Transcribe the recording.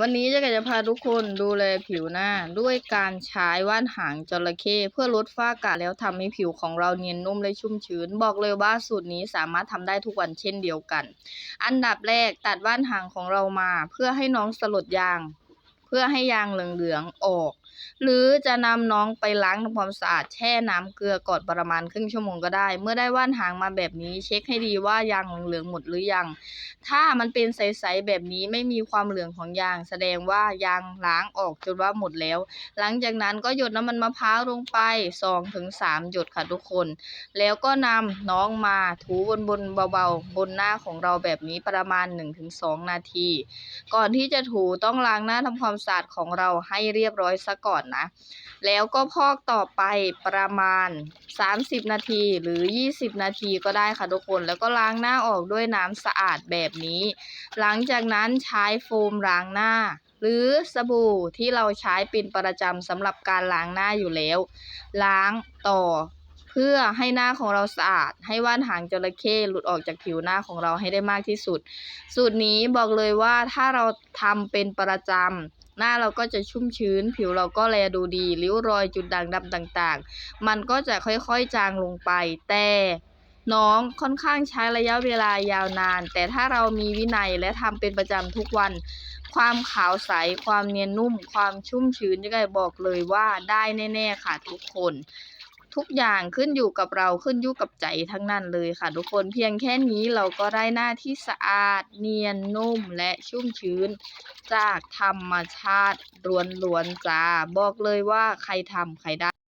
วันนี้จะจะพาทุกคนดูแลผิวหน้า ด้วยการใช้ว่านหางจระเข้เพื่อลดฝ้ากระแล้วทำให้ผิวของเราเนียนนุ่มและชุ่มชื้น บอกเลยว่าสูตรนี้สามารถทำได้ทุกวันเช่นเดียวกัน อันดับแรกตัดว่านหางของเรามา เพื่อให้น้องสลดยาง เพื่อให้ยางเหลืองๆออก หรือจะนำน้องไปล้างทำความสะอาดแช่น้ำเกลือก่อนประมาณครึ่งชั่วโมงก็ได้ เมื่อได้ว่านหางมาแบบนี้เช็คให้ดีว่ายางเหลืองหมดหรือยัง ถ้ามันเป็นใสๆแบบนี้ไม่มีความเหลืองของยาง แสดงว่ายางล้างออกจนว่าหมดแล้ว หลังจากนั้นก็หยดน้ำมันมะพร้าวลงไป2ถึง3หยดค่ะทุกคน แล้วก็นำน้องมาถูบนบนเบาๆ บนหน้าของเราแบบนี้ประมาณ 1-2 นาที ก่อนที่จะถูต้องล้างหน้าทำความสะอาดของเราให้เรียบร้อยซะก่อนนะ แล้วก็พอกต่อไปประมาณ 30 นาทีหรือ 20 นาทีก็ได้ค่ะทุกคน แล้วก็ล้างหน้าออกด้วยน้ำสะอาดแบบนี้ หลังจากนั้นใช้โฟมล้างหน้า หรือสบู่ที่เราใช้เป็นประจำสำหรับการล้างหน้าอยู่แล้ว ล้างต่อ เพื่อให้หน้าของเราสะอาด ให้ว่านหางจระเข้หลุดออกจากผิวหน้าของเราให้ได้มากที่สุด สูตรนี้บอกเลยว่าถ้าเราทำเป็นประจำหน้าเราก็จะชุ่มชื้น ผิวเราก็แลดูดี ริ้วรอยจุดด่างดำต่างๆ มันก็จะค่อยๆจางลงไป แต่น้องค่อนข้างใช้ระยะเวลายาวนาน แต่ถ้าเรามีวินัยและทำเป็นประจำทุกวัน ความขาวใส ความเนียนนุ่ม ความชุ่มชื้นจะได้บอกเลยว่าได้แน่ ๆ ค่ะทุกคน ทุกอย่างขึ้นอยู่กับเราขึ้นอยู่กับใจทั้งนั้นเลยค่ะ ทุกคนเพียงแค่นี้เราก็ได้หน้าที่สะอาด เนียนนุ่มและชุ่มชื้น จากธรรมชาติล้วนๆจ้าบอกเลยว่าใครทำใครได้